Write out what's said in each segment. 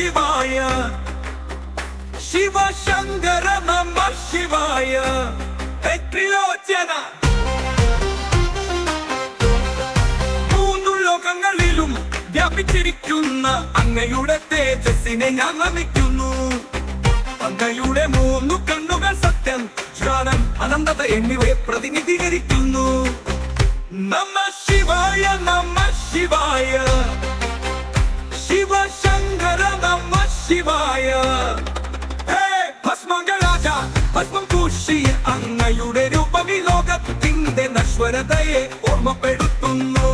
ശിവായ. ശിവശങ്കര നമ ശിവായ ത്രിലോചന മൂന്നു ലോകങ്ങളിലും വ്യാപിച്ചിരിക്കുന്ന അങ്ങയുടെ തേജസ്സിനെ ഞാൻ നമിക്കുന്നു. അങ്ങയുടെ മൂന്നു കണ്ണുകൾ സത്യം ജ്ഞാനം അനന്തത എന്നിവയെ പ്രതിനിധീകരിക്കുന്നു. നമ ശിവായ നമ ശിവായ. ശിവായ. ഭസ്മംഗരാജ ഭസ്മം പൂശി അങ്ങയുടെ രൂപം ഈ ലോകത്തിന്റെ നശ്വരതയെ ഓർമ്മപ്പെടുത്തുന്നു.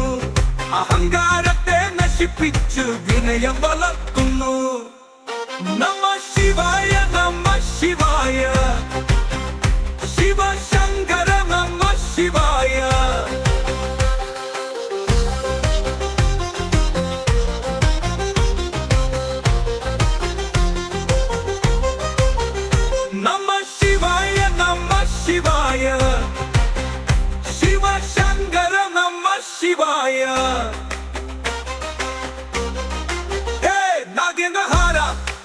അഹങ്കാരത്തെ നശിപ്പിച്ചു വിനയം വളർത്തുന്നു. നമ ശിവായ. ശിവായ. ശിവശങ്കര നമ ശിവായ. ഹേ നാഗേന്ദ്രഹാര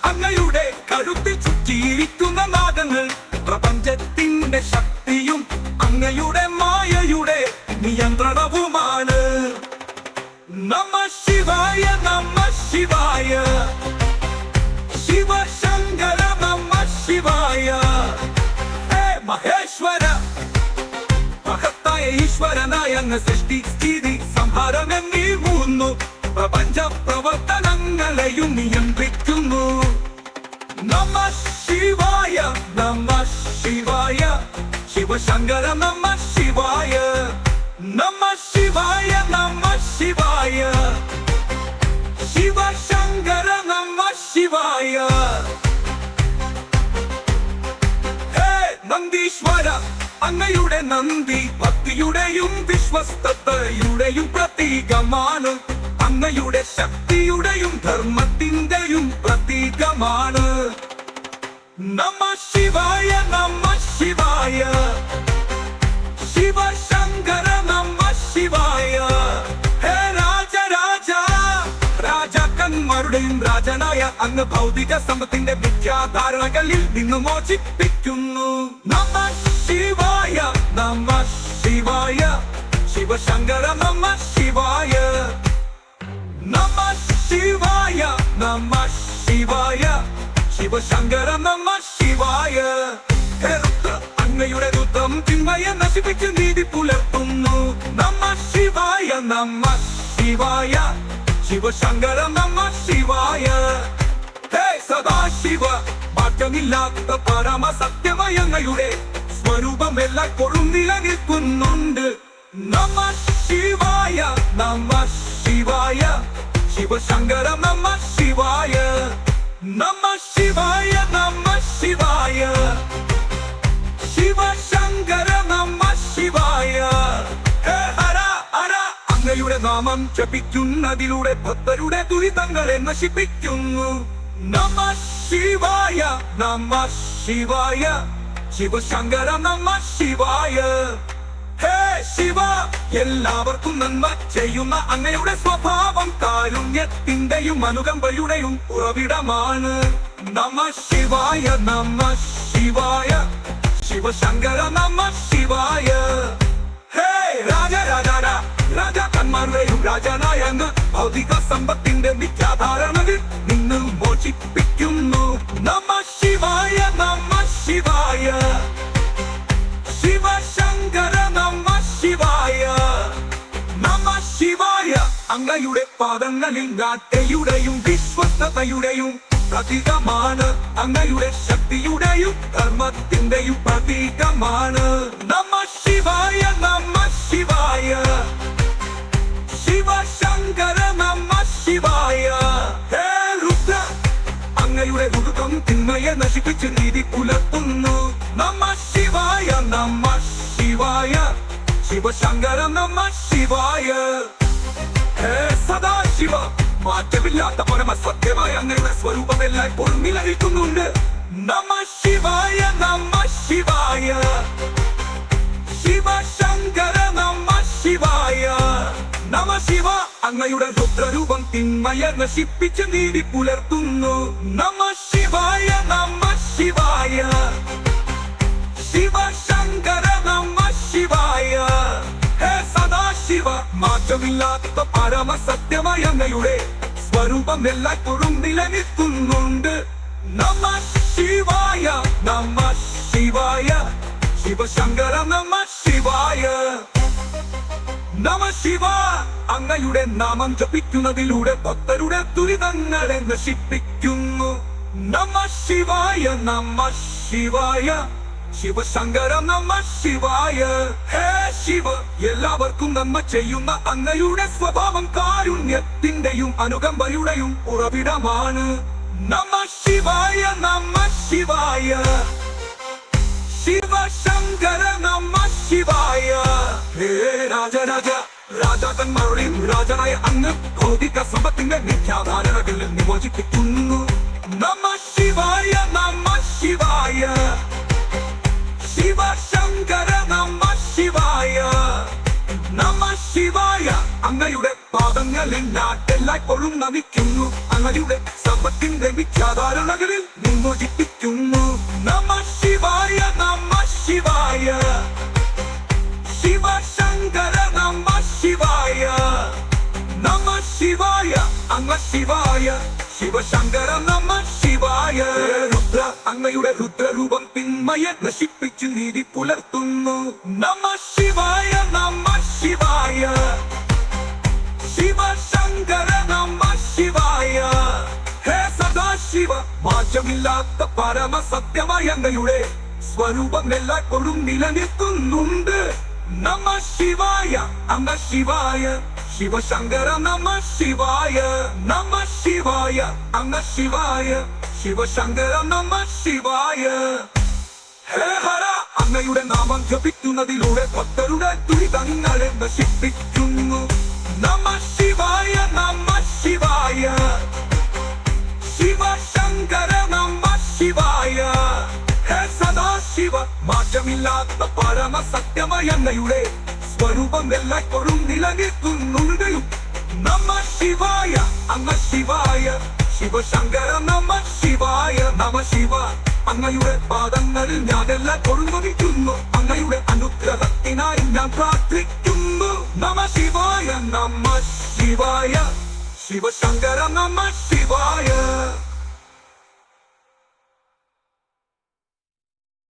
അങ്ങയുടെ കഴുത്തിൽ ചുറ്റിയിരിക്കുന്ന നാഗങ്ങൾ പ്രപഞ്ചത്തിന്റെ ശക്തിയും അങ്ങയുടെ മായയുടെ നിയന്ത്രണവുമാണ്. നമ ശിവായ നമ ശിവായ. ശിവശങ്കര നമ ശിവായ. ഹേ അങ്ങ് സൃഷ്ടി സ്ഥിതി സംഹാരം എന്നീ പ്രപഞ്ച പ്രവർത്തനങ്ങളെയും നിയന്ത്രിക്കുന്നു. നമ ശിവായ നമ ശിവായ. ശിവശങ്കര നമ ശിവായ. നമ ശിവായ നമ ശിവായ. ശിവശങ്കര നമ ശിവായ. നന്ദീശ്വര. അങ്ങയുടെ നന്ദി ഭക്തിയുടെയും വിശ്വസ്തയുടെയും പ്രതീകമാണ്. അങ്ങയുടെ ശക്തിയുടെയും ധർമ്മത്തിന്റെയും പ്രതീകമാണ്. നമ ശിവായ നമ ശിവായ. ശിവശങ്കര നമ ശിവായ. ഹേ രാജരാജ രാജാക്കന്മാരുടെയും രാജനായ അങ്ങ് ഭൗതിക സമ്പത്തിന്റെ മിഥ്യാധാരണകളിൽ നിന്ന് മോചിപ്പിക്കുന്നു. ശിവശങ്കര നമ ശിവായ നമ ശിവായ നമ ശിവായ ശിവശങ്കര നമ ശിവായ അങ്ങയുടെ രുദ്ധം തിന്മയെ നശിപ്പിച്ച് നീതി പുലർത്തുന്നു. നമ ശിവായ നമ ശിവായ. ശിവശങ്കര നമ ശിവായ സദാശിവ മാറ്റമില്ലാത്ത പരമ സത്യമായ അങ്ങയുടെ സ്വരൂപം നിലനിൽക്കുന്നുണ്ട്. നമ ശിവായ നമ ശിവായ. ശിവശങ്കര നമ ശിവായ. നമ ശിവായ നമ ശിവായ. ശിവശങ്കര നമ ശിവായ. അങ്ങയുടെ നാമം ജപിക്കുന്നതിലൂടെ ഭക്തരുടെ ദുരിതങ്ങളെ നശിപ്പിക്കുന്നു. നമ ശിവായ നമ ശിവായ. ശിവശങ്കര നമ ശിവായ. ശിവ എല്ലാവർക്കും നന്മ. ചെയ്യുന്ന അങ്ങയുടെ സ്വഭാവം കാരുണ്യത്തിന്റെയും അനുകമ്പയുടെയും ഉറവിടമാണ്. നമ ശിവായ നമ ശിവായ. ശിവശങ്കര നമ ശിവായ. ഹേ രാജ രാജ രാജാക്കന്മാരുടെയും രാജനായ അങ്ങ് ഭൗതിക സമ്പത്തിന്റെ മിഥ്യാധാരണകൾ നിന്ന് മോചിപ്പിക്കുന്നു. നമ ശിവായ നമ ശിവായ. ശിവശങ്കര അങ്ങയുടെ പാദങ്ങളിൽ നാട്ടയുടെയും വിശ്വസ്തതയുടെയും പ്രതീകമാണ്. അങ്ങയുടെ ശക്തിയുടെയും ധർമ്മത്തിന്റെയും പ്രതീകമാണ്. നമ ശിവായ നമ ശിവായ. ശിവശങ്കര നമ ശിവായ. അങ്ങയുടെ ഉടുക്കം തിന്മയെ നശിപ്പിച്ച് നീതി പുലർത്തുന്നു. നമ ശിവായ നമ ശിവായ. ശിവശങ്കര നമ ശിവായ. സദാശിവ മാറ്റമില്ലാത്ത പരമ സത്യമായ അങ്ങയുടെ സ്വരൂപം എല്ലായ്പ്പോഴും നിലനിൽക്കുന്നുണ്ട്. നമ ശിവായ നമ ശിവായ. ശിവശങ്കര നമ ശിവായ. നമ ശിവ അങ്ങയുടെ രുദ്രരൂപം തിന്മയ നശിപ്പിച്ച് നീതി പുലർത്തുന്നു. നമ ശിവായ നമ ശിവായ. മാറ്റമില്ലാത്ത പരമസത്യമായ അങ്ങയുടെ സ്വരൂപം എല്ലായ്പ്പോഴും നിലനിൽക്കുന്നുണ്ട്. നമ്മ ശിവായ നമ്മ ശിവായ ശിവശങ്കര നമ ശിവായ. നമ ശിവ അങ്ങയുടെ നാമം ജപിക്കുന്നതിലൂടെ ഭക്തരുടെ ദുരിതങ്ങളെ നശിപ്പിക്കുന്നു. നമ ശിവായ നമ ശിവായ. ശിവശങ്കര നമ്മ ശിവായ. ഹേ ശിവ എല്ലാവർക്കും നന്മ ചെയ്യുന്ന അങ്ങയുടെ സ്വഭാവം കാരുണ്യത്തിന്റെയും അനുകമ്പയുടെയും ഉറവിടമാണ്. നമ ശിവായ നമ ശിവായ. ശിവശങ്കര നമ ശിവായ. ഹേ രാജരാജ രാജാക്കന്മാരുടെയും രാജനായ അങ്ങ് ഭൗതിക സമ്പത്തിന്റെ മിഥ്യാധാരണകളിൽ നിമോചിപ്പിക്കുന്നു. മോചിപ്പിക്കുന്നു നമ ശിവായ നമ ശിവായ. പാദങ്ങളിൽ നാട്ടെല്ലായ്പ്പോഴും നമിക്കുന്നു അങ്ങയുടെ സമ്പത്തിന്റെ മിഥ്യാധാരണകളിൽ നിന്നോചിപ്പിക്കുന്നു നമ ശിവായ നമ ശിവായ. ശിവശങ്കര നമ ശിവായ. നമ ശിവായ അങ്ങ ശിവായ. ശിവശങ്കര നമ ശിവായ. രുദ്ര അങ്ങയുടെ രുദ്രരൂപം തിന്മയെ നശിപ്പിച്ചു നീതി പുലർത്തുന്നു. നമ ശിവായ നമ മാറ്റമില്ലാത്ത പരമസത്യമായ അങ്ങയുടെ സ്വരൂപം എല്ലായ്പ്പോഴും നിലനിൽക്കുന്നുണ്ട്. നമ ശിവായ അമ ശിവായ. ശിവശങ്കര നമ ശിവായ നമ ശിവായ അമ ശിവായ. ശിവശങ്കര നമ ശിവായ. ഹേ ഹര അങ്ങയുടെ നാമം ജപിക്കുന്നതിലൂടെ ഭക്തരുടെ തുരിതങ്ങളെ നശിപ്പിക്കുന്നു. നമ സദാശിവ മാറ്റമില്ലാത്ത പരമസത്യമായ അങ്ങയുടെ സ്വരൂപം എല്ലായ്പ്പോഴും നിലനിൽക്കുന്നുണ്ടും. നമ ശിവായ അങ്ങ ശിവായ ശിവശങ്കര നമ ശിവായ നമ ശിവ. അങ്ങയുടെ പാദങ്ങളിൽ ഞാനെല്ലാം എല്ലാം കൊഴുന്നൊലിക്കുന്നു അങ്ങയുടെ അനുഗ്രഹത്തിനായി ഞാൻ പ്രാർത്ഥിക്കുന്നു. നമ ശിവായ നമ ശിവായ ശിവശങ്കര നമ ശിവായ.